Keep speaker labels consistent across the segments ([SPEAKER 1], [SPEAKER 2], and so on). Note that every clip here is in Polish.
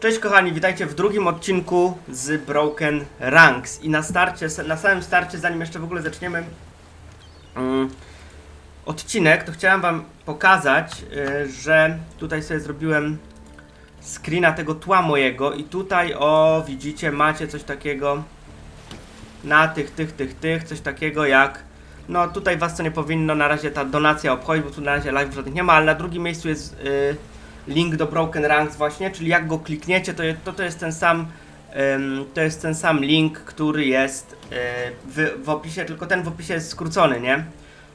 [SPEAKER 1] Cześć kochani, witajcie w drugim odcinku z Broken Ranks. I na starcie, na samym starcie, zanim jeszcze w ogóle zaczniemy mm, odcinek, to chciałem wam pokazać, y, że tutaj sobie zrobiłem screena tego tła mojego i tutaj, o, widzicie, macie coś takiego na tych, tych, tych, tych, coś takiego jak no tutaj was to nie powinno na razie ta donacja obchodzić, bo tu na razie live żadnych nie ma, ale na drugim miejscu jest y, link do Broken Ranks właśnie, czyli jak go klikniecie, to, to, to jest ten sam to jest ten sam link, który jest y, w, w opisie, tylko ten w opisie jest skrócony, nie?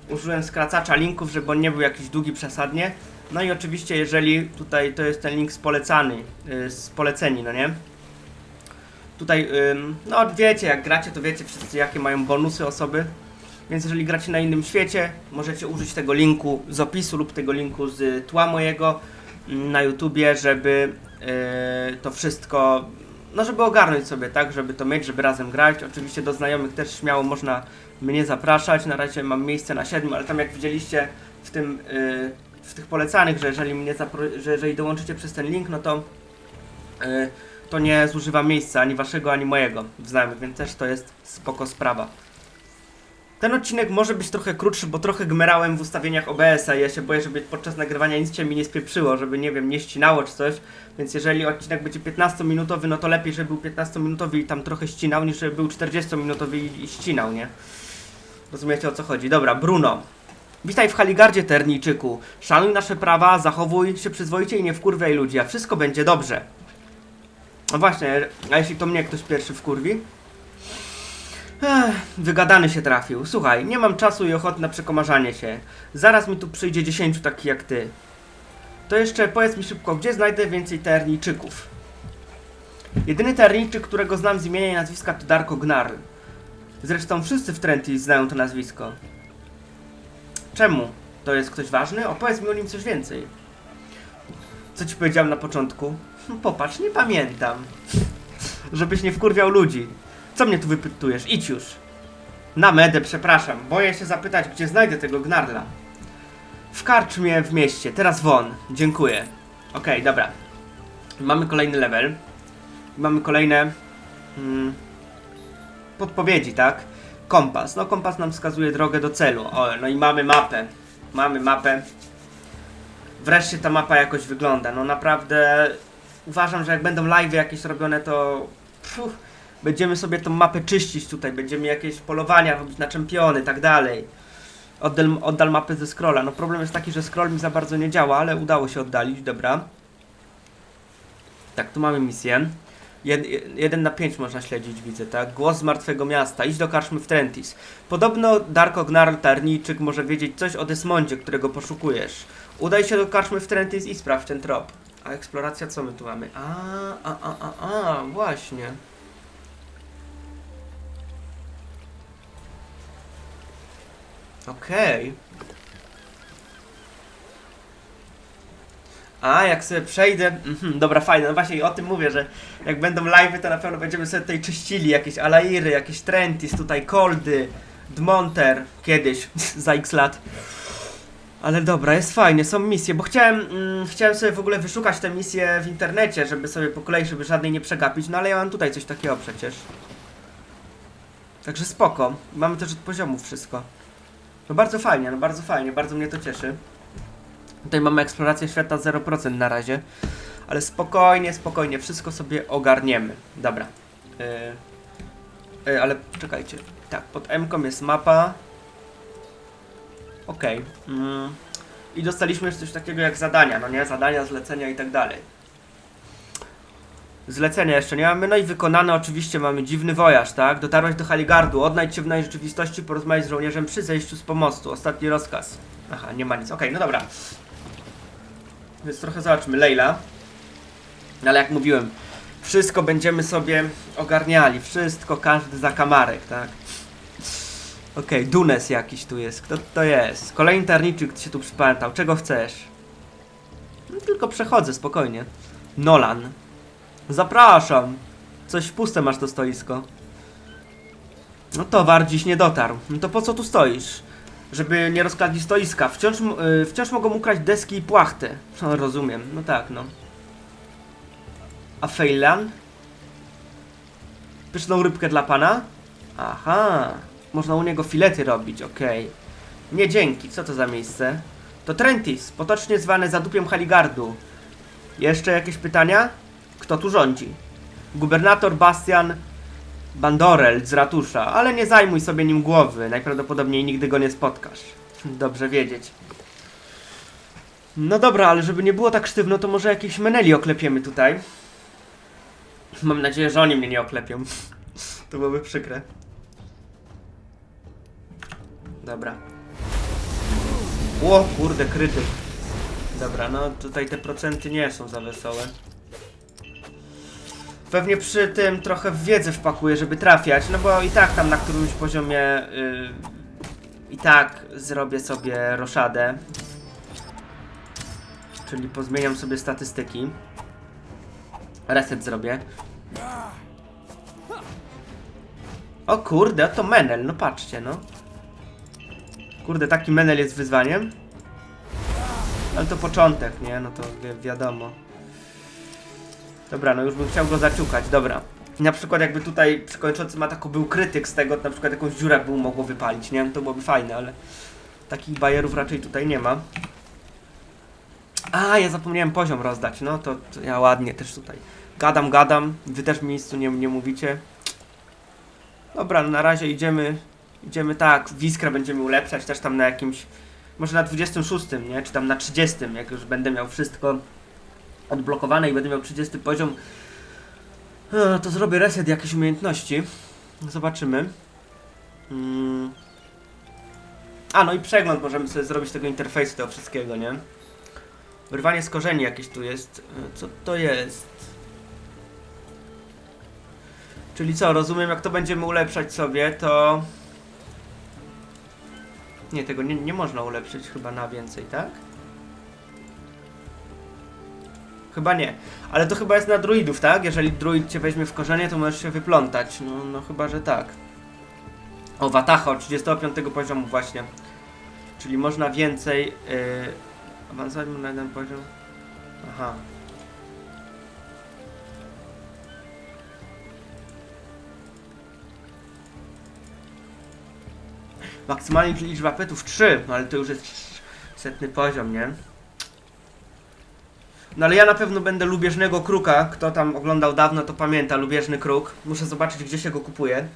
[SPEAKER 1] Użyłem skracacza linków, żeby on nie był jakiś długi przesadnie. No i oczywiście, jeżeli tutaj to jest ten link z polecany, y, z poleceni, no nie? Tutaj, no wiecie, jak gracie, to wiecie wszyscy, jakie mają bonusy osoby. Więc jeżeli gracie na innym świecie, możecie użyć tego linku z opisu lub tego linku z tła mojego na YouTubie, żeby yy, to wszystko, no żeby ogarnąć sobie, tak, żeby to mieć, żeby razem grać. Oczywiście do znajomych też śmiało można mnie zapraszać. Na razie mam miejsce na siedmiu, ale tam jak widzieliście w tym, yy, w tych polecanych, że jeżeli mnie że jeżeli dołączycie przez ten link, no to yy, to nie zużywa miejsca ani waszego, ani mojego w znajomych, więc też to jest spoko sprawa. Ten odcinek może być trochę krótszy, bo trochę gmerałem w ustawieniach OBS-a ja się boję, żeby podczas nagrywania nic się mi nie spieprzyło, żeby nie wiem, nie ścinało czy coś. Więc jeżeli odcinek będzie 15-minutowy, no to lepiej, żeby był 15-minutowy i tam trochę ścinał, niż żeby był 40-minutowy i, ścinał, nie? Rozumiecie o co chodzi. Dobra, Bruno. Witaj w Haligardzie, Ternijczyku. Szanuj nasze prawa, zachowuj się przyzwoicie i nie wkurwiaj ludzi, a wszystko będzie dobrze. No właśnie, a jeśli to mnie ktoś pierwszy wkurwi? Ech, wygadany się trafił. Słuchaj, nie mam czasu i ochoty na przekomarzanie się. Zaraz mi tu przyjdzie dziesięciu takich jak ty. To jeszcze powiedz mi szybko, gdzie znajdę więcej Ternijczyków? Jedyny Ternijczyk, którego znam z imienia i nazwiska to Darko Gnarl. Zresztą wszyscy w Trentis znają to nazwisko. Czemu? To jest ktoś ważny? Opowiedz mi o nim coś więcej. Co ci powiedziałem na początku? Hm, Popatrz, nie pamiętam. Żebyś nie wkurwiał ludzi. Co mnie tu wypytujesz? Idź już. Na medę, przepraszam. Boję się zapytać, gdzie znajdę tego gnarla. W karczmie w mieście. Teraz won. Dziękuję. Okej, dobra. Mamy kolejny level. Mamy kolejne mm, podpowiedzi, tak? Kompas. No kompas nam wskazuje drogę do celu. O, no i mamy mapę. Mamy mapę. Wreszcie ta mapa jakoś wygląda. No naprawdę uważam, że jak będą live jakieś robione, to pfuh, będziemy sobie tą mapę czyścić tutaj, będziemy jakieś polowania robić na czempiony, tak dalej. Oddal, oddal mapę ze scrolla. No problem jest taki, że scroll mi za bardzo nie działa, ale udało się oddalić, dobra. Tak, tu mamy misję. Jed, jeden na pięć można śledzić, widzę, tak? Głos z martwego miasta. Idź do karczmy w Trentis. Podobno Darko Gnarl Tarnijczyk może wiedzieć coś o Desmondzie, którego poszukujesz. Udaj się do karczmy w Trentis i sprawdź ten trop. A eksploracja co my tu mamy? A, a, a, a, a, właśnie. Okej. A, jak sobie przejdę. Mhm, dobra, fajne. No właśnie o tym mówię, że jak będą live'y, to na pewno będziemy sobie tutaj czyścili jakieś Alairy, jakieś Trentis, tutaj Koldy, Dmonter kiedyś za x lat. Ale dobra, jest fajnie, są misje, bo chciałem, mm, chciałem sobie w ogóle wyszukać te misje w internecie, żeby sobie po kolei, żeby żadnej nie przegapić, no ale ja mam tutaj coś takiego przecież. Także spoko. Mamy też od poziomów wszystko. No bardzo fajnie, no bardzo fajnie, bardzo mnie to cieszy. Tutaj mamy eksplorację świata 0% na razie. Ale spokojnie, spokojnie, wszystko sobie ogarniemy. Dobra. Yy, yy, ale czekajcie. Tak, pod M jest mapa. Okej. Mm. I dostaliśmy coś takiego jak zadania, no nie? Zadania, zlecenia i tak dalej. Zlecenia jeszcze nie mamy, no i wykonane oczywiście mamy dziwny wojaż, tak? Dotarłeś do Haligardu, odnajdź się w nowej rzeczywistości, porozmawiaj z żołnierzem przy zejściu z pomostu. Ostatni rozkaz. Aha, nie ma nic. Okej, no dobra. Więc trochę zobaczmy. Leila. No Ale jak mówiłem, wszystko będziemy sobie ogarniali. Wszystko, każdy zakamarek, tak? Okej, Dunes jakiś tu jest. Kto to jest? Kolejny tarniczyk się tu przypamiętał. Czego chcesz? No, tylko przechodzę, spokojnie. Nolan. Zapraszam. Coś w puste masz to stoisko. No towar dziś nie dotarł. No to po co tu stoisz? Żeby nie rozkradli stoiska. Wciąż, m- y, wciąż mogą ukraść deski i płachtę. No rozumiem. No tak, no. A Fejlan? Pyszną rybkę dla pana? Aha, można u niego filety robić, okej. Nie dzięki, co to za miejsce? To Trentis, potocznie zwany zadupiem Haligardu. Jeszcze jakieś pytania? Kto tu rządzi? Gubernator Bastian Bandorel z ratusza, ale nie zajmuj sobie nim głowy, najprawdopodobniej nigdy go nie spotkasz. Dobrze wiedzieć. No dobra, ale żeby nie było tak sztywno, to może jakieś meneli oklepiemy tutaj. Mam nadzieję, że oni mnie nie oklepią. To byłoby przykre. Dobra. O kurde, krytyk. Dobra, no tutaj te procenty nie są za wesołe. Pewnie przy tym trochę w wiedzę wpakuję, żeby trafiać, no bo i tak tam na którymś poziomie yy, i tak zrobię sobie roszadę. Czyli pozmieniam sobie statystyki. Reset zrobię. O kurde, to menel, no patrzcie, no. Kurde, taki menel jest wyzwaniem. Ale to początek, nie? No to wi wiadomo. Dobra, no już bym chciał go zaciukać, dobra. Na przykład jakby tutaj przy kończącym ataku był krytyk z tego, na przykład jakąś dziurę by mogło wypalić, nie? To byłoby fajne, ale takich bajerów raczej tutaj nie ma. A, ja zapomniałem poziom rozdać, no to, to ja ładnie też tutaj gadam, gadam, wy też mi nic tu nie, nie mówicie. Dobra, no na razie idziemy, idziemy tak, Wiskrę będziemy ulepszać też tam na jakimś, może na 26, nie? Czy tam na 30, jak już będę miał wszystko odblokowane i będę miał 30 poziom, e, to zrobię reset jakiejś umiejętności. Zobaczymy. Mm. A, no i przegląd możemy sobie zrobić tego interfejsu, tego wszystkiego, nie? Wyrwanie z korzeni jakieś tu jest. E, Co to jest? Czyli co, rozumiem, jak to będziemy ulepszać sobie, to... Nie, tego nie, nie można ulepszyć chyba na więcej, tak? Chyba nie. Ale to chyba jest na druidów, tak? Jeżeli druid cię weźmie w korzenie, to możesz się wyplątać. No, no chyba, że tak. O, Watacha od 35 poziomu właśnie. Czyli można więcej... Yy... Awansować na jeden poziom? Aha. Maksymalnie liczba petów 3, no ale to już jest setny poziom, nie? No ale ja na pewno będę lubieżnego kruka. Kto tam oglądał dawno, to pamięta lubieżny kruk. Muszę zobaczyć, gdzie się go kupuje.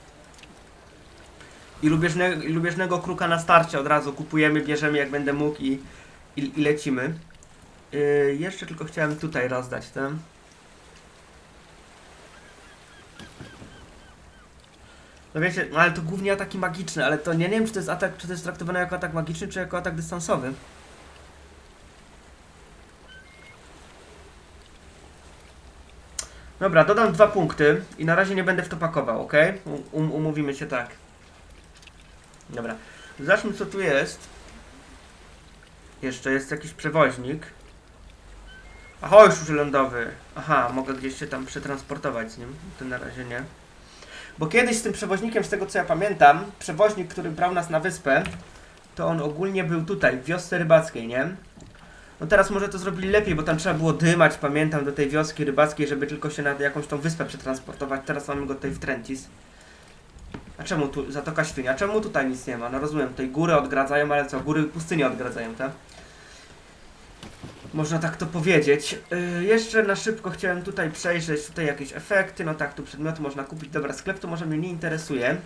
[SPEAKER 1] I lubieżne, lubieżnego kruka na starcie od razu kupujemy, bierzemy jak będę mógł i, i, i lecimy. Yy, jeszcze tylko chciałem tutaj rozdać ten. No wiecie, no ale to głównie ataki magiczne, ale to nie, nie wiem, czy to jest atak, czy to jest traktowane jako atak magiczny, czy jako atak dystansowy. Dobra, dodam dwa punkty i na razie nie będę w to pakował, ok? Um, umówimy się tak. Dobra. Zacznijmy co tu jest. Jeszcze jest jakiś przewoźnik. Aha, już lądowy. Aha, mogę gdzieś się tam przetransportować z nim. To na razie nie. Bo kiedyś z tym przewoźnikiem, z tego co ja pamiętam, przewoźnik, który brał nas na wyspę, to on ogólnie był tutaj, w wiosce rybackiej, nie? No teraz może to zrobili lepiej, bo tam trzeba było dymać, pamiętam, do tej wioski rybackiej, żeby tylko się na jakąś tą wyspę przetransportować. Teraz mamy go tutaj w Trentis. A czemu tu, Zatoka Świnia, czemu tutaj nic nie ma? No rozumiem, tutaj góry odgradzają, ale co, góry pustyni odgradzają, tak? Można tak to powiedzieć. Yy, jeszcze na szybko chciałem tutaj przejrzeć, tutaj jakieś efekty, no tak, tu przedmioty można kupić. Dobra, sklep to może mnie nie interesuje.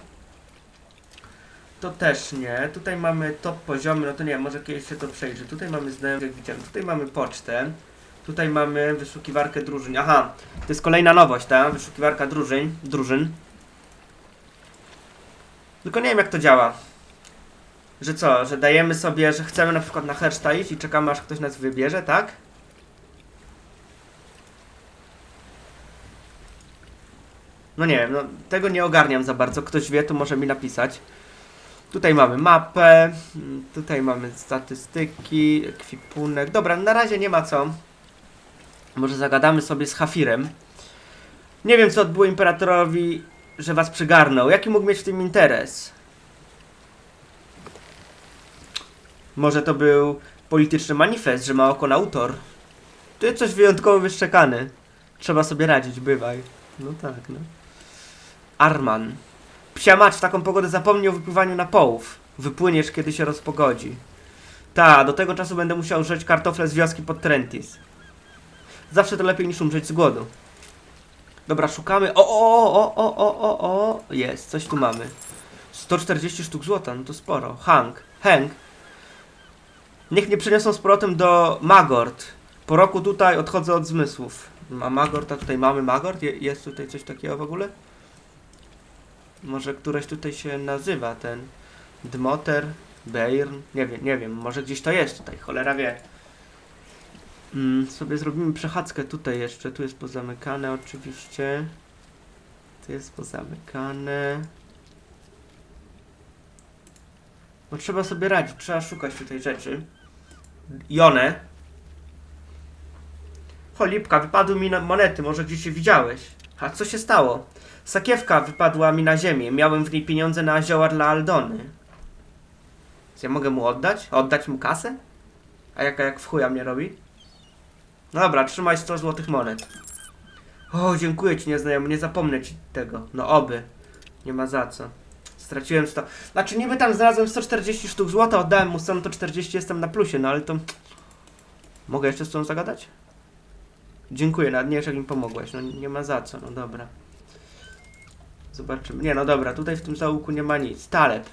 [SPEAKER 1] To też nie. Tutaj mamy top poziomy, no to nie może kiedyś się to przejrzy. Tutaj mamy znajomych, jak widziałem. Tutaj mamy pocztę. Tutaj mamy wyszukiwarkę drużyn. Aha, to jest kolejna nowość, tak? Wyszukiwarka drużyn. drużyn. Tylko nie wiem jak to działa. Że co, że dajemy sobie, że chcemy na przykład na herszta iść i czekamy aż ktoś nas wybierze, tak? No nie wiem, no tego nie ogarniam za bardzo. Ktoś wie, to może mi napisać. Tutaj mamy mapę, tutaj mamy statystyki, ekwipunek. Dobra, na razie nie ma co. Może zagadamy sobie z Hafirem. Nie wiem, co odbyło Imperatorowi, że was przygarnął. Jaki mógł mieć w tym interes? Może to był polityczny manifest, że ma oko na autor. To jest coś wyjątkowo wyszczekany. Trzeba sobie radzić, bywaj. No tak, no. Arman. Psia mać w taką pogodę zapomnij o wypływaniu na połów. Wypłyniesz, kiedy się rozpogodzi. Ta, do tego czasu będę musiał żreć kartofle z wioski pod Trentis. Zawsze to lepiej niż umrzeć z głodu. Dobra, szukamy. O, o, o, o, o, o, o. Jest, coś tu mamy. 140 sztuk złota, no to sporo. Hank, Hank. Niech mnie przyniosą z powrotem do Magort. Po roku tutaj odchodzę od zmysłów. Ma Magort, a tutaj mamy Magort? Je, jest tutaj coś takiego w ogóle? Może któreś tutaj się nazywa ten Dmoter, Beirn, nie wiem, nie wiem, może gdzieś to jest tutaj, cholera wie. Mm, sobie zrobimy przechadzkę tutaj jeszcze, tu jest pozamykane oczywiście. Tu jest pozamykane. Bo trzeba sobie radzić, trzeba szukać tutaj rzeczy. Jone. Cholipka, wypadły mi monety, może gdzieś się widziałeś. A co się stało? Sakiewka wypadła mi na ziemię. Miałem w niej pieniądze na zioła dla Aldony. Czy ja mogę mu oddać? Oddać mu kasę? A jaka jak w chuja mnie robi? No dobra, trzymaj 100 złotych monet. O, dziękuję ci nieznajomy, nie zapomnę ci tego. No oby. Nie ma za co. Straciłem 100. Znaczy niby tam znalazłem 140 sztuk złota, oddałem mu 100, no to 40 jestem na plusie, no ale to... Mogę jeszcze z tą zagadać? Dziękuję, nawet nie wiesz jak mi pomogłeś, no nie ma za co, no dobra. Zobaczymy. Nie, no dobra, tutaj w tym załuku nie ma nic. Taleb.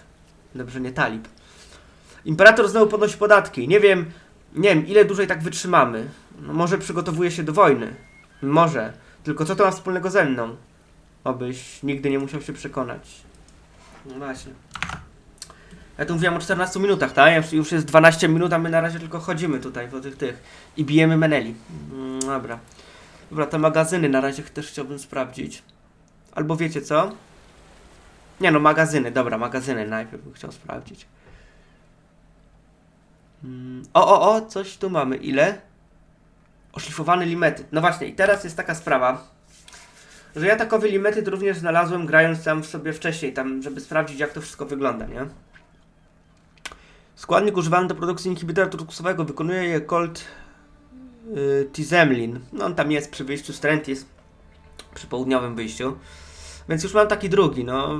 [SPEAKER 1] Dobrze, nie talib. Imperator znowu podnosi podatki. Nie wiem, nie wiem, ile dłużej tak wytrzymamy. No, może przygotowuje się do wojny. Może. Tylko co to ma wspólnego ze mną? Obyś nigdy nie musiał się przekonać. No właśnie. Ja tu mówiłem o 14 minutach, tak? Już jest 12 minut, a my na razie tylko chodzimy tutaj po tych tych i bijemy meneli. Mm, dobra. Dobra, te magazyny na razie też chciałbym sprawdzić. Albo wiecie co? Nie no, magazyny, dobra, magazyny najpierw bym chciał sprawdzić. Mm, O, o, o, coś tu mamy. Ile? Oszlifowany limetyt. No właśnie, i teraz jest taka sprawa, że ja takowy limetyt również znalazłem grając tam sobie wcześniej, tam, żeby sprawdzić jak to wszystko wygląda, nie? Składnik używany do produkcji inhibitora turkusowego wykonuje je Colt yy, Tizemlin. No on tam jest przy wyjściu z Trentis, przy południowym wyjściu. Więc już mam taki drugi, no.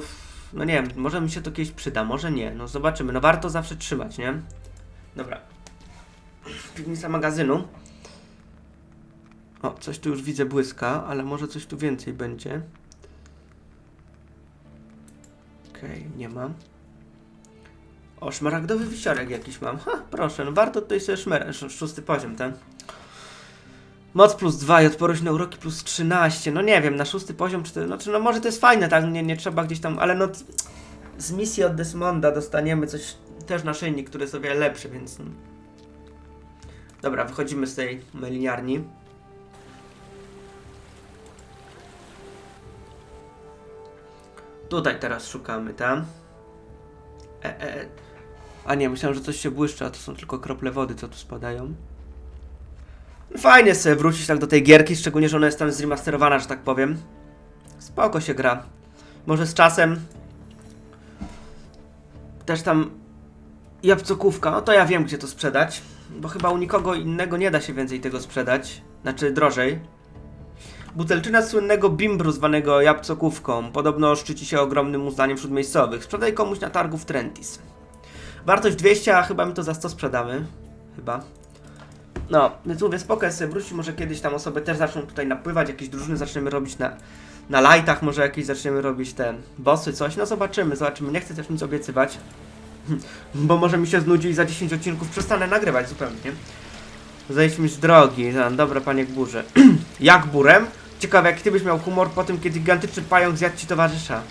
[SPEAKER 1] No nie wiem, może mi się to kiedyś przyda, może nie. No zobaczymy, no warto zawsze trzymać, nie? Dobra. Piwnica magazynu. O, coś tu już widzę błyska, ale może coś tu więcej będzie. Okej, nie mam. O, szmaragdowy wisiorek jakiś mam. Ha, proszę, no warto tutaj sobie szmer... sz- szósty poziom, ten. Moc plus 2 i odporność na uroki plus 13. No nie wiem, na szósty poziom, czy to, znaczy, no może to jest fajne, tak? Nie, nie trzeba gdzieś tam, ale no z misji od Desmonda dostaniemy coś, też naszyjnik, który jest o wiele lepszy, więc... Dobra, wychodzimy z tej meliniarni. Tutaj teraz szukamy, tam. E, e, e. A nie, myślałem, że coś się błyszczy, a to są tylko krople wody, co tu spadają. Fajnie sobie wrócić tak do tej gierki, szczególnie, że ona jest tam zremasterowana, że tak powiem. Spoko się gra. Może z czasem też tam jabłcokówka, no to ja wiem, gdzie to sprzedać, bo chyba u nikogo innego nie da się więcej tego sprzedać, znaczy drożej. Butelczyna słynnego bimbru zwanego jabłcokówką podobno szczyci się ogromnym uznaniem wśród miejscowych. Sprzedaj komuś na targu w Trentis. Wartość 200, a chyba my to za 100 sprzedamy. Chyba. No, więc mówię, spoko, sobie wróci, może kiedyś tam osoby też zaczną tutaj napływać, jakieś drużyny zaczniemy robić na, na lightach, może jakieś zaczniemy robić te bossy, coś, no zobaczymy, zobaczymy, nie chcę też nic obiecywać, bo może mi się znudzi i za 10 odcinków przestanę nagrywać zupełnie. Zejdź z drogi, dobra panie gburze. Jak burem? Ciekawe, jak ty byś miał humor po tym, kiedy gigantyczny pająk zjadł ci towarzysza.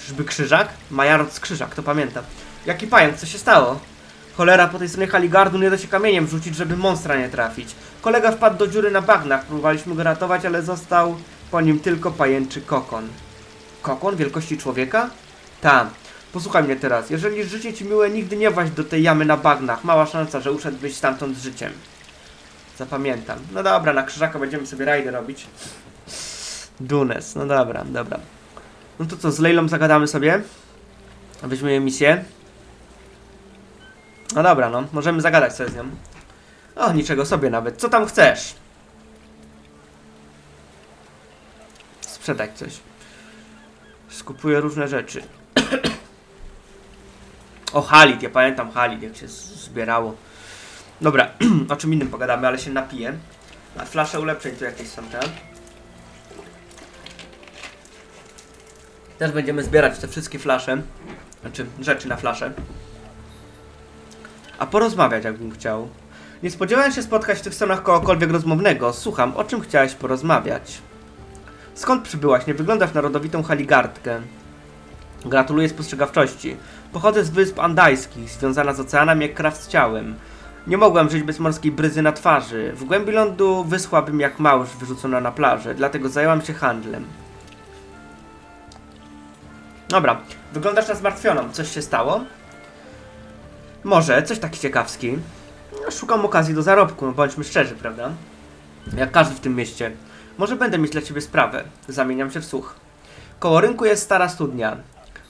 [SPEAKER 1] Czyżby krzyżak? Majarot z krzyżak, to pamiętam. Jaki pająk? Co się stało? Cholera, po tej stronie Haligardu nie da się kamieniem rzucić, żeby monstra nie trafić. Kolega wpadł do dziury na bagnach, próbowaliśmy go ratować, ale został po nim tylko pajęczy kokon. Kokon wielkości człowieka? Tam. Posłuchaj mnie teraz. Jeżeli życie ci miłe, nigdy nie właź do tej jamy na bagnach. Mała szansa, że uszedłbyś stamtąd z życiem. Zapamiętam. No dobra, na krzyżaka będziemy sobie rajdy robić. Dunes, no dobra, dobra. No to co, z Lejlą zagadamy sobie? Weźmiemy misję. No dobra, no, możemy zagadać sobie z nią. O, niczego sobie nawet. Co tam chcesz? sprzedać coś. Skupuję różne rzeczy. o, Halid, ja pamiętam Halid, jak się zbierało. Dobra, o czym innym pogadamy, ale się napiję. A flasze ulepszeń tu jakieś są, tak? Też będziemy zbierać te wszystkie flasze. Znaczy, rzeczy na flasze. A porozmawiać, jakbym chciał. Nie spodziewałem się spotkać w tych stronach kogokolwiek rozmownego. Słucham, o czym chciałeś porozmawiać? Skąd przybyłaś? Nie wyglądasz na rodowitą haligardkę. Gratuluję spostrzegawczości. Pochodzę z wysp andajskich, związana z oceanem jak kraw z ciałem. Nie mogłam żyć bez morskiej bryzy na twarzy. W głębi lądu wyschłabym jak małż wyrzucona na plażę, dlatego zajęłam się handlem. Dobra, wyglądasz na zmartwioną. Coś się stało? Może, coś taki ciekawski. Szukam okazji do zarobku, no bądźmy szczerzy, prawda? Jak każdy w tym mieście. Może będę mieć dla ciebie sprawę. Zamieniam się w słuch. Koło rynku jest stara studnia.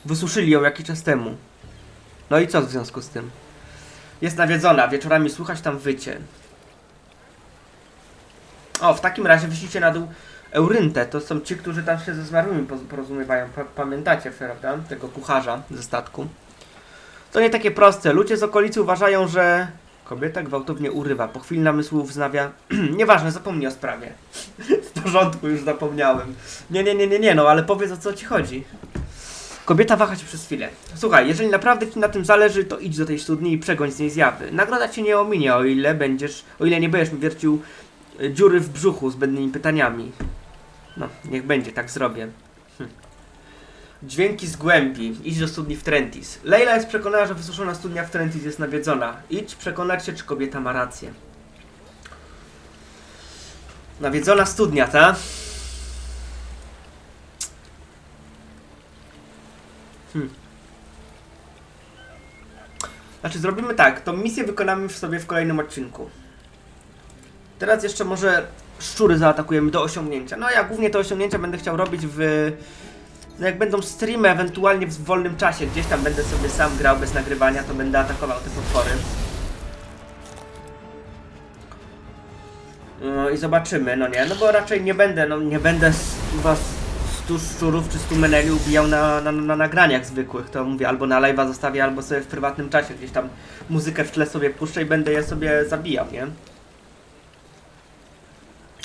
[SPEAKER 1] Wysuszyli ją jakiś czas temu. No i co w związku z tym? Jest nawiedzona, wieczorami słychać tam wycie. O, w takim razie wyślijcie na dół Euryntę. To są ci, którzy tam się ze zmarłymi porozumiewają. Pa pamiętacie, prawda? Tego kucharza ze statku. To nie takie proste. Ludzie z okolicy uważają, że kobieta gwałtownie urywa. Po chwili namysłu wznawia. Nieważne, zapomnij o sprawie. w porządku, już zapomniałem. Nie, nie, nie, nie, nie, no ale powiedz o co ci chodzi. Kobieta waha się przez chwilę. Słuchaj, jeżeli naprawdę ci na tym zależy, to idź do tej studni i przegoń z niej zjawy. Nagroda cię nie ominie, o ile będziesz, o ile nie będziesz mi wiercił y, dziury w brzuchu zbędnymi pytaniami. No, niech będzie, tak zrobię. Dźwięki z głębi. Idź do studni w Trentis. Leila jest przekonana, że wysuszona studnia w Trentis jest nawiedzona. Idź przekonać się, czy kobieta ma rację. Nawiedzona studnia, ta? Hmm. Znaczy, zrobimy tak. Tą misję wykonamy sobie w kolejnym odcinku. Teraz jeszcze może szczury zaatakujemy do osiągnięcia. No ja głównie te osiągnięcia będę chciał robić w... No jak będą streamy, ewentualnie w wolnym czasie, gdzieś tam będę sobie sam grał bez nagrywania, to będę atakował te potwory. No i zobaczymy, no nie, no bo raczej nie będę, no nie będę was stu szczurów czy stu meneli ubijał na, na, na nagraniach zwykłych, to mówię, albo na live'a zostawię, albo sobie w prywatnym czasie gdzieś tam muzykę w tle sobie puszczę i będę je sobie zabijał, nie?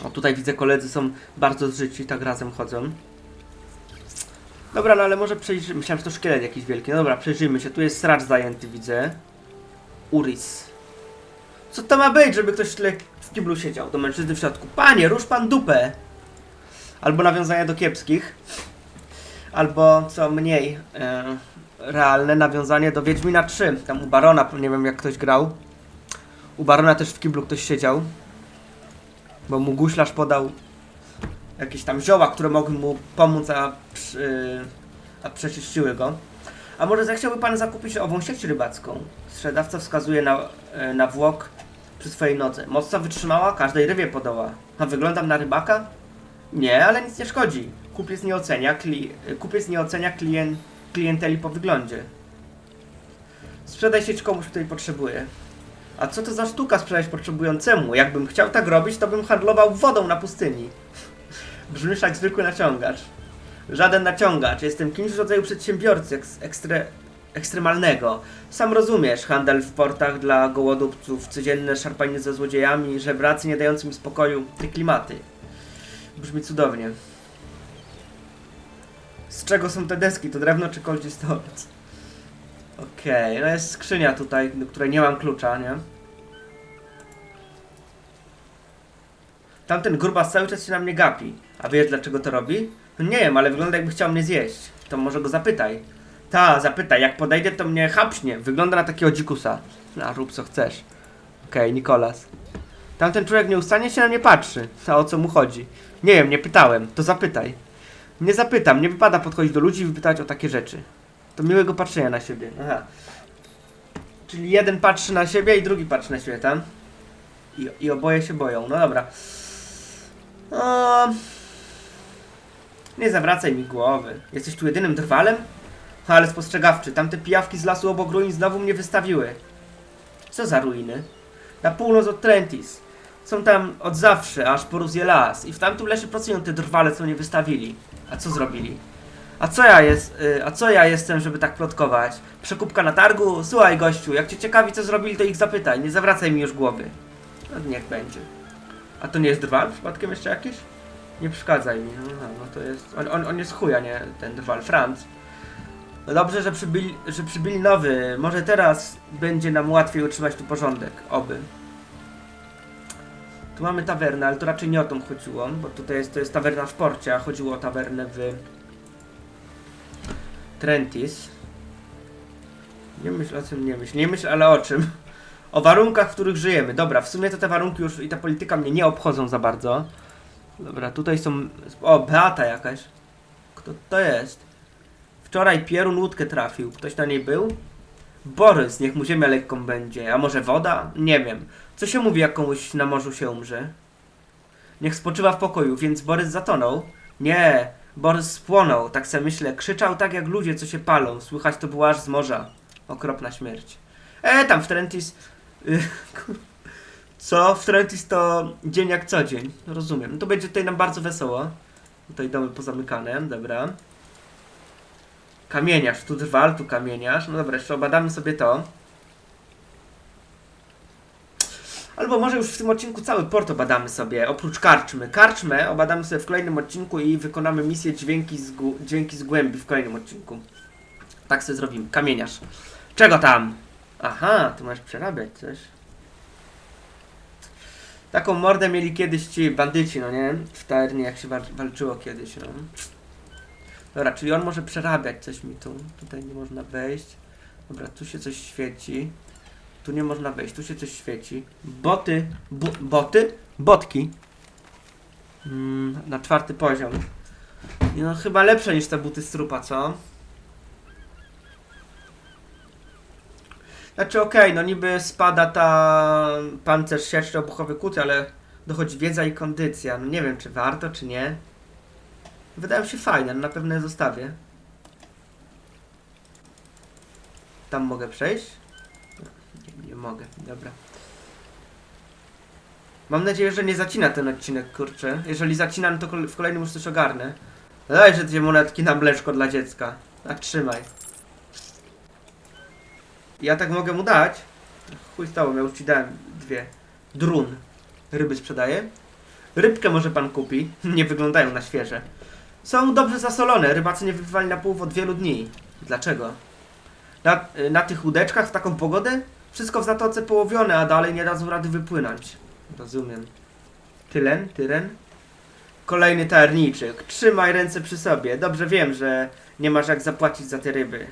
[SPEAKER 1] O, tutaj widzę koledzy są bardzo zżyci, tak razem chodzą. Dobra, no ale może przejrzymy. Myślałem, że to szkielet jakiś wielki. No dobra, przejrzyjmy się. Tu jest stracz zajęty, widzę. Uris. Co to ma być, żeby ktoś tyle w kiblu siedział? Do mężczyzny w środku. Panie, rusz pan dupę! Albo nawiązania do kiepskich. Albo, co mniej e, realne, nawiązanie do Wiedźmina 3. Tam u Barona, nie wiem jak ktoś grał. U Barona też w kiblu ktoś siedział. Bo mu guślarz podał jakieś tam zioła, które mogły mu pomóc, a, przy, a przeczyściły go. A może zechciałby pan zakupić ową sieć rybacką? Sprzedawca wskazuje na, e, na włok przy swojej nodze. Mocno wytrzymała, każdej rybie podoła. A wyglądam na rybaka? Nie, ale nic nie szkodzi. Kupiec nie ocenia, kli, kupiec nie ocenia klien, klienteli po wyglądzie. Sprzedaj sieć komuś, której potrzebuje. A co to za sztuka sprzedać potrzebującemu? Jakbym chciał tak robić, to bym handlował wodą na pustyni. Brzmisz jak zwykły naciągacz. Żaden naciągacz. Jestem kimś w rodzaju przedsiębiorcy eks ekstre ekstremalnego. Sam rozumiesz, handel w portach dla gołodupców, codzienne szarpanie ze złodziejami, żebracy nie dający mi spokoju, te klimaty. Brzmi cudownie. Z czego są te deski? To drewno czy kolczy stolec? Okej, no jest skrzynia tutaj, do której nie mam klucza, nie? Tamten grubas cały czas się na mnie gapi. A wiesz dlaczego to robi? No nie wiem, ale wygląda jakby chciał mnie zjeść. To może go zapytaj. Ta, zapytaj. Jak podejdę, to mnie chapśnie. Wygląda na takiego dzikusa. A rób co chcesz. Okej, Nikolas. Tamten człowiek nieustannie się na mnie patrzy. A o co mu chodzi? Nie wiem, nie pytałem. To zapytaj. Nie zapytam. Nie wypada podchodzić do ludzi i wypytać o takie rzeczy. To miłego patrzenia na siebie. Aha. Czyli jeden patrzy na siebie i drugi patrzy na siebie, tam? I, I oboje się boją. No dobra. O... Nie zawracaj mi głowy. Jesteś tu jedynym drwalem? Ale spostrzegawczy, tamte pijawki z lasu obok ruin znowu mnie wystawiły. Co za ruiny? Na północ od Trentis. Są tam od zawsze, aż porusje las. I w tamtym lesie pracują te drwale, co nie wystawili. A co zrobili? A co ja jest, y, a co ja jestem, żeby tak plotkować? Przekupka na targu? Słuchaj gościu, jak cię ciekawi co zrobili, to ich zapytaj, nie zawracaj mi już głowy. No niech będzie. A to nie jest drwal przypadkiem jeszcze jakiś? Nie przeszkadzaj mi. No, no, no to jest. On, on, on jest chuja, nie ten drwal, Franz. No dobrze, że przybyli, że przybyli nowy. Może teraz będzie nam łatwiej utrzymać tu porządek. Oby. Tu mamy tawernę, ale to raczej nie o tą chodziło, bo tutaj jest, to jest tawerna w porcie, a chodziło o tawernę w Trentis. Nie myśl o czym nie myśl, nie myśl, ale o czym? O warunkach, w których żyjemy. Dobra, w sumie to te warunki już i ta polityka mnie nie obchodzą za bardzo. Dobra, tutaj są... O, Beata jakaś. Kto to jest? Wczoraj Pierun łódkę trafił. Ktoś na niej był? Borys, niech mu ziemia lekką będzie. A może woda? Nie wiem. Co się mówi, jak komuś na morzu się umrze? Niech spoczywa w pokoju, więc Borys zatonął? Nie, Borys spłonął, tak se myślę. Krzyczał tak jak ludzie, co się palą. Słychać to było aż z morza. Okropna śmierć. E, tam w Trentis... Co? W Trentis to dzień jak co dzień. Rozumiem. No to będzie tutaj nam bardzo wesoło. Tutaj domy pozamykane, dobra. Kamieniarz, tu drwal, tu kamieniarz. No dobra, jeszcze obadamy sobie to. Albo może już w tym odcinku cały port obadamy sobie, oprócz karczmy. Karczmę obadamy sobie w kolejnym odcinku i wykonamy misję dźwięki z, dźwięki z głębi w kolejnym odcinku. Tak sobie zrobimy. Kamieniarz. Czego tam? Aha, tu masz przerabiać coś. Taką mordę mieli kiedyś ci bandyci, no nie? W tawernie jak się wal walczyło kiedyś, no. Dobra, czyli on może przerabiać coś mi tu. Tutaj nie można wejść. Dobra, tu się coś świeci. Tu nie można wejść, tu się coś świeci. Boty, bu, boty, botki. Mm, na czwarty poziom. No chyba lepsze niż te buty z trupa, co? Znaczy okej, no niby spada ta pancerz sieczny obuchowy kuty, ale dochodzi wiedza i kondycja. No nie wiem, czy warto, czy nie. Wydają się fajne, no na pewno je zostawię. Tam mogę przejść? Nie, nie mogę, dobra. Mam nadzieję, że nie zacina ten odcinek, kurczę. Jeżeli zacina, no to w kolejnym już coś ogarnę. Daj, że dwie monetki na mleczko dla dziecka. Tak, trzymaj. Ja tak mogę mu dać? Chuj tobą, ja już ci dałem dwie. Drun. Ryby sprzedaje? Rybkę może pan kupi. Nie wyglądają na świeże. Są dobrze zasolone. Rybacy nie wywali na pół od wielu dni. Dlaczego? Na, na tych łódeczkach w taką pogodę? Wszystko w zatoce połowione, a dalej nie dadzą rady wypłynąć. Rozumiem. Tylen? Tyren? Kolejny tajerniczek. Trzymaj ręce przy sobie. Dobrze wiem, że nie masz jak zapłacić za te ryby.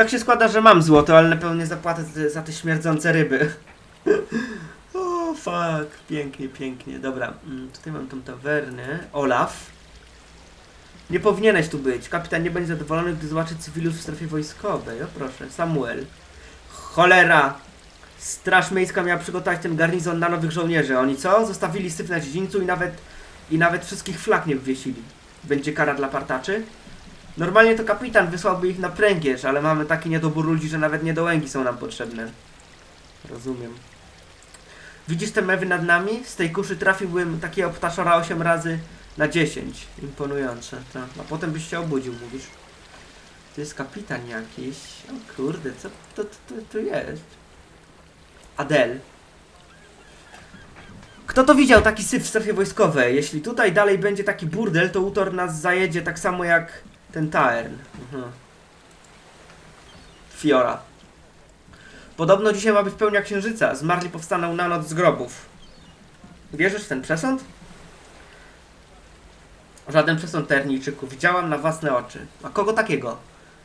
[SPEAKER 1] Tak się składa, że mam złoto, ale na pewno nie zapłacę za te- za te śmierdzące ryby. o, fuck. Pięknie, pięknie. Dobra, mm, tutaj mam tą tawernę. Olaf. Nie powinieneś tu być. Kapitan nie będzie zadowolony, gdy zobaczy cywilów w strefie wojskowej. O proszę, Samuel. Cholera! Straż Miejska miała przygotować ten garnizon na nowych żołnierzy. Oni co? Zostawili syf na dziedzińcu i nawet, i nawet wszystkich flag nie wywiesili. Będzie kara dla partaczy? Normalnie to kapitan wysłałby ich na pręgierz, ale mamy taki niedobór ludzi, że nawet niedołęgi są nam potrzebne. Rozumiem. Widzisz te mewy nad nami? Z tej kuszy trafiłbym takiego ptaszora 8 razy na 10. Imponujące. Tak. A potem byś się obudził, mówisz. To jest kapitan jakiś. O kurde, co to, to, to, to jest? Adel. Kto to widział taki syf w strefie wojskowej? Jeśli tutaj dalej będzie taki burdel, to Utor nas zajedzie tak samo jak ten Taern. Mhm. Fiora. Podobno dzisiaj ma być pełnia księżyca. Zmarli powstaną na noc z grobów. Wierzysz w ten przesąd? Żaden przesąd Terniczyku. Widziałam na własne oczy. A kogo takiego?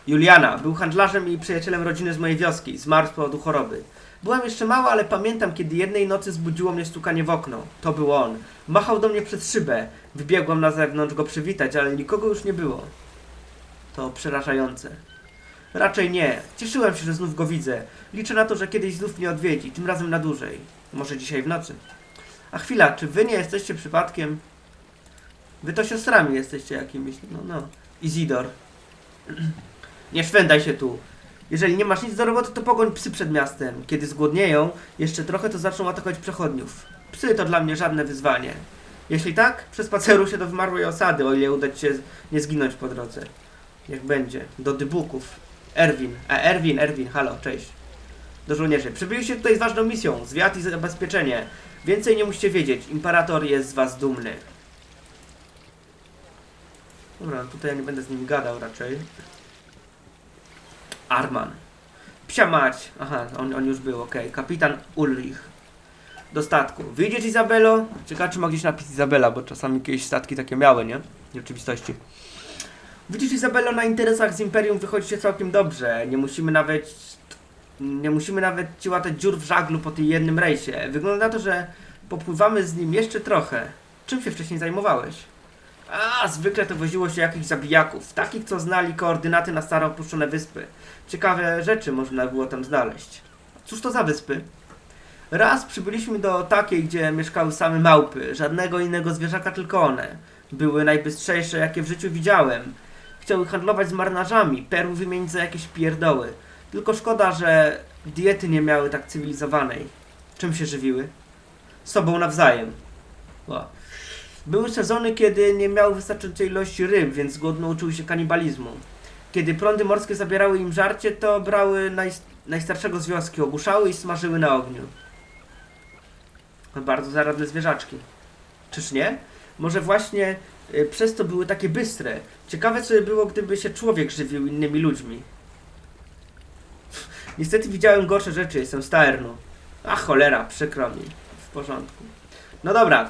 [SPEAKER 1] Juliana. Był handlarzem i przyjacielem rodziny z mojej wioski. Zmarł z powodu choroby. Byłam jeszcze mała, ale pamiętam, kiedy jednej nocy zbudziło mnie stukanie w okno. To był on. Machał do mnie przez szybę. Wybiegłam na zewnątrz go przywitać, ale nikogo już nie było. To przerażające. Raczej nie. Cieszyłem się, że znów go widzę. Liczę na to, że kiedyś znów mnie odwiedzi, tym razem na dłużej. Może dzisiaj w nocy. A chwila, czy wy nie jesteście przypadkiem... Wy to siostrami jesteście jakimiś, no no. Izidor. Nie szwendaj się tu. Jeżeli nie masz nic do roboty, to pogoń psy przed miastem. Kiedy zgłodnieją, jeszcze trochę to zaczną atakować przechodniów. Psy to dla mnie żadne wyzwanie. Jeśli tak, przespaceruj się do wymarłej osady, o ile uda ci się nie zginąć po drodze. Niech będzie. Do dybuków. Erwin. A Erwin, Erwin, halo, cześć. Do żołnierzy. Przybyliście tutaj z ważną misją. Zwiat i zabezpieczenie. Więcej nie musicie wiedzieć. Imperator jest z was dumny. Dobra, no tutaj ja nie będę z nim gadał raczej. Arman. Psia mać. Aha, on, on już był, okej. Kapitan Ulrich. Do statku. Wyjdziesz Izabelo? Ciekawe czy ma gdzieś napis Izabela, bo czasami jakieś statki takie miały, nie? W rzeczywistości. Widzisz Izabelo, na interesach z Imperium wychodzicie całkiem dobrze. Nie musimy nawet... Nie musimy nawet ci łatać dziur w żaglu po tym jednym rejsie. Wygląda na to, że popływamy z nim jeszcze trochę. Czym się wcześniej zajmowałeś? A, zwykle to woziło się jakichś zabijaków, takich co znali koordynaty na stare opuszczone wyspy. Ciekawe rzeczy można było tam znaleźć. Cóż to za wyspy? Raz przybyliśmy do takiej, gdzie mieszkały same małpy, żadnego innego zwierzaka, tylko one. Były najbystrzejsze, jakie w życiu widziałem. Chciały handlować z marynarzami, perły wymienić za jakieś pierdoły. Tylko szkoda, że diety nie miały tak cywilizowanej. Czym się żywiły? Sobą nawzajem. O. Były sezony, kiedy nie miały wystarczającej ilości ryb, więc głodno uczyły się kanibalizmu. Kiedy prądy morskie zabierały im żarcie, to brały naj, najstarszego z wioski, ogłuszały i smażyły na ogniu. Bardzo zaradne zwierzaczki. Czyż nie? Może właśnie przez to były takie bystre. Ciekawe, co by było, gdyby się człowiek żywił innymi ludźmi. Niestety widziałem gorsze rzeczy, jestem z Taernu. A cholera, przykro mi. W porządku. No dobra.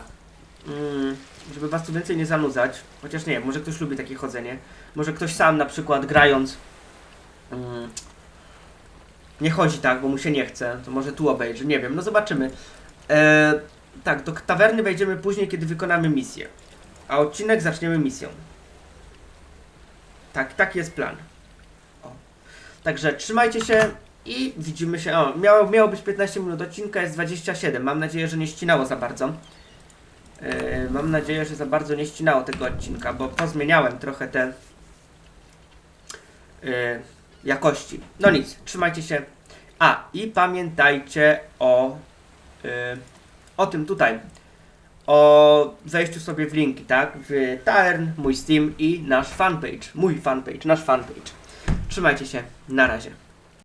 [SPEAKER 1] Mm, żeby was tu więcej nie zanudzać, chociaż nie może ktoś lubi takie chodzenie. Może ktoś sam na przykład grając mm, nie chodzi tak, bo mu się nie chce, to może tu obejrzy, nie wiem, no zobaczymy. E, tak, do tawerny wejdziemy później, kiedy wykonamy misję. A odcinek zaczniemy misją. Tak, taki jest plan. O. Także trzymajcie się i widzimy się. O, miało, miało być 15 minut odcinka, jest 27. Mam nadzieję, że nie ścinało za bardzo. Yy, mam nadzieję, że za bardzo nie ścinało tego odcinka, bo pozmieniałem trochę te yy, jakości. No nic, trzymajcie się. A, i pamiętajcie o, yy, o tym tutaj. O wejściu sobie w linki, tak? W Taern, mój Steam i nasz fanpage. Mój fanpage, nasz fanpage. Trzymajcie się, na razie.